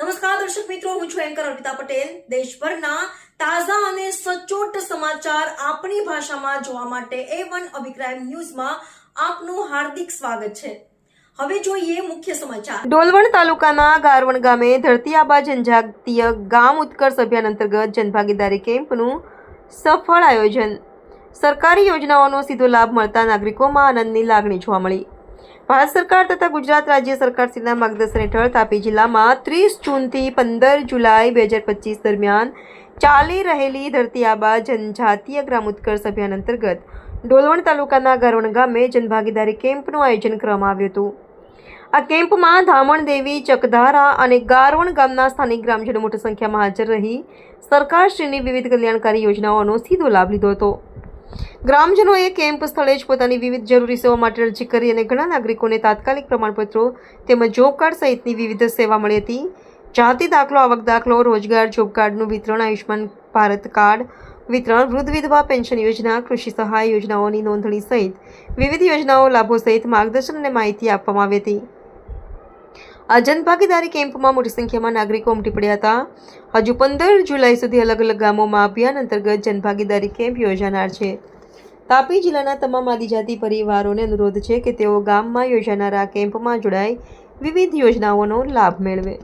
નમસ્કાર, દર્શક મિત્રો, હું છું એન્કર અર્પિતા પટેલ. દેશભરના તાજા અને સચોટ સમાચાર આપણી ભાષામાં જોવા માટે એ વન અભિપ્રાય ન્યૂઝમાં આપનું હાર્દિક સ્વાગત છે. હવે જોઈએ મુખ્ય સમાચાર. ડોલવણ તાલુકાના ગારવણ ગામે ધરતી આબા જનજાતીય ગામ ઉત્કર્ષ અભિયાન અંતર્ગત જનભાગીદારી કેમ્પનું સફળ આયોજન. સરકારી યોજનાઓનો સીધો લાભ મળતા નાગરિકોમાં આનંદની લાગણી જોવા મળી. ભારત સરકાર તથા ગુજરાત રાજ્ય સરકારશ્રીના માર્ગદર્શન હેઠળ તાપી જિલ્લામાં ત્રીસ જૂનથી પંદર જુલાઈ બે હજાર પચીસ દરમિયાન ચાલી રહેલી ધરતી આબા જનજાતીય ગ્રામ ઉત્કર્ષ અભિયાન અંતર્ગત ડોલવણ તાલુકાના ગરવણ ગામે જનભાગીદારી કેમ્પનું આયોજન કરવામાં આવ્યું હતું. આ કેમ્પમાં ધામણ દેવી ચકધારા અને ગારવણ ગામના સ્થાનિક ગ્રામજનો મોટી સંખ્યામાં હાજર રહી સરકારશ્રીની વિવિધ કલ્યાણકારી યોજનાઓનો સીધો લાભ લીધો હતો. ગ્રામજનોએ કેમ્પ સ્થળે જ પોતાની વિવિધ જરૂરી સેવા માટે અરજી કરી અને ઘણા નાગરિકોને તાત્કાલિક પ્રમાણપત્રો તેમજ જોબ કાર્ડ સહિતની વિવિધ સેવા મળી હતી. જાતિ દાખલો, આવક દાખલો, રોજગાર, જોબ કાર્ડનું વિતરણ આયુષ્માન ભારત કાર્ડ વિતરણ, વૃદ્ધ વિધવા પેન્શન યોજના, કૃષિ સહાય યોજનાઓની નોંધણી સહિત વિવિધ યોજનાઓ લાભો સહિત માર્ગદર્શન અને માહિતી આપવામાં આવી હતી. આ જનભાગીદારી કેમ્પમાં મોટી સંખ્યામાં નાગરિકો ઉમટી પડ્યા હતા. હજુ પંદર જુલાઈ સુધી અલગ અલગ ગામોમાં અભિયાન અંતર્ગત જનભાગીદારી કેમ્પ યોજાનાર છે. તાપી જિલ્લાના તમામ આદિજાતિ પરિવારોને અનુરોધ છે કે તેઓ ગામમાં યોજાનારા કેમ્પમાં જોડાઈ વિવિધ યોજનાઓનો લાભ મેળવે.